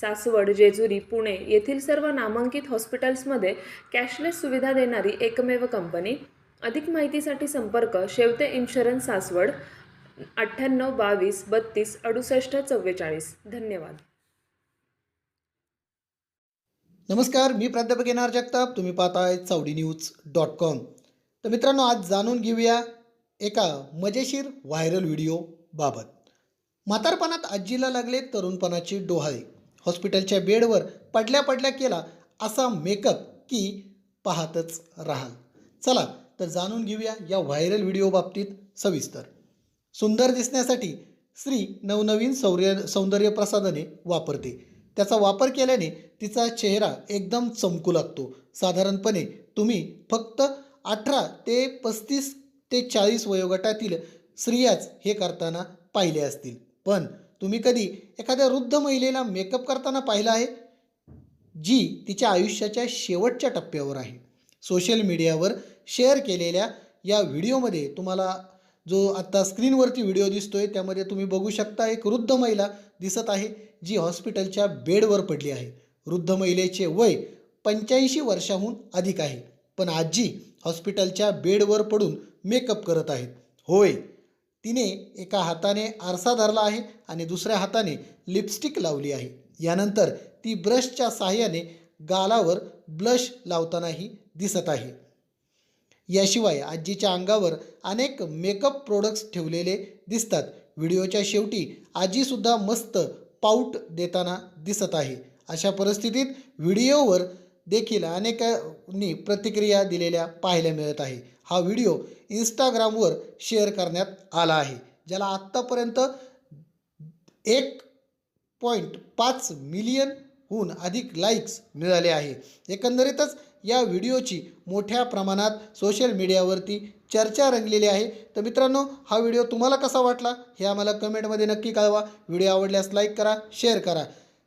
सासवड जेजुरी पुणे येथील सर्व नामांकित हॉस्पिटल्समध्ये कॅशलेस सुविधा देणारी एकमेव कंपनी. अधिक माहितीसाठी संपर्क शेवते इन्शुरन्स सासवड अठ्ठ्याण्णव बावीस बत्तीस अडुसष्ट चव्वेचाळीस. धन्यवाद. नमस्कार मी प्राध्यापक येणार जगताप. तुम्ही पाहताय चावडी न्यूज डॉट कॉम. तर मित्रांनो आज जाणून घेऊया एका मजेशीर व्हायरल व्हिडिओबाबत म्हातारपणात आजीला लागले तरुणपणाचे डोहाळे. हॉस्पिटलच्या बेडवर पडल्या पडल्या केला असा मेकअप की पाहतच राहाल. चला तर जाणून घेऊया या व्हायरल व्हिडिओ बाबतीत सविस्तर. सुंदर दिसण्यासाठी स्त्री नवनवीन सौर्य सौंदर्य प्रसाधने वापरते. त्याचा वापर केल्याने तिचा चेहरा एकदम चमकू लागतो. साधारणपणे तुम्ही फक्त अठरा ते पस्तीस ते चाळीस वयोगटातील स्त्रियाच हे करताना पाहिले असतील. पण तुम्ही कधी एखाद्या वृद्ध महिलेला मेकअप करताना पाहिलं आहे? जी तिच्या आयुष्याच्या शेवटच्या टप्प्यावर आहे. सोशल मीडियावर शेअर केलेल्या या व्हिडिओमध्ये तुम्हाला जो आत्ता स्क्रीनवरती व्हिडिओ दिसतोय त्यामध्ये तुम्ही बघू शकता एक वृद्ध महिला दिसत आहे जी हॉस्पिटलच्या बेडवर पडली आहे. वृद्ध महिलेचे वय पंच्याऐंशी वर्षाहून अधिक आहे. पण आजी हॉस्पिटलच्या बेडवर पडून मेकअप करत आहेत. होय तिने एका हाताने आरसा धरला आहे आणि दुसऱ्या हाताने लिपस्टिक लावली आहे. यानंतर ती ब्रशच्या सहाय्याने गालावर ब्लश लावतानाही दिसत आहे. याशिवाय आजीच्या अंगावर अनेक मेकअप प्रोडक्ट्स ठेवलेले दिसतात. व्हिडिओच्या शेवटी आजीसुद्धा मस्त पाऊट देताना दिसत आहे. अशा परिस्थितीत व्हिडिओवर देखील अनेकांनी प्रतिक्रिया दिलेल्या पाहायला मिळत आहे. हा व्हिडिओ इंस्टाग्रामवर शेअर करण्यात आला आहे ज्याला आत्तापर्यंत एक पॉईंट पाच मिलियनहून अधिक लाईक्स मिळाले आहे. एकंदरीतच या व्हिडिओची मोठ्या प्रमाणात सोशल मीडियावरती चर्चा रंगलेली आहे. तर मित्रांनो हा व्हिडिओ तुम्हाला कसा वाटला हे आम्हाला कमेंटमध्ये नक्की कळवा. व्हिडिओ आवडल्यास लाईक करा शेअर करा.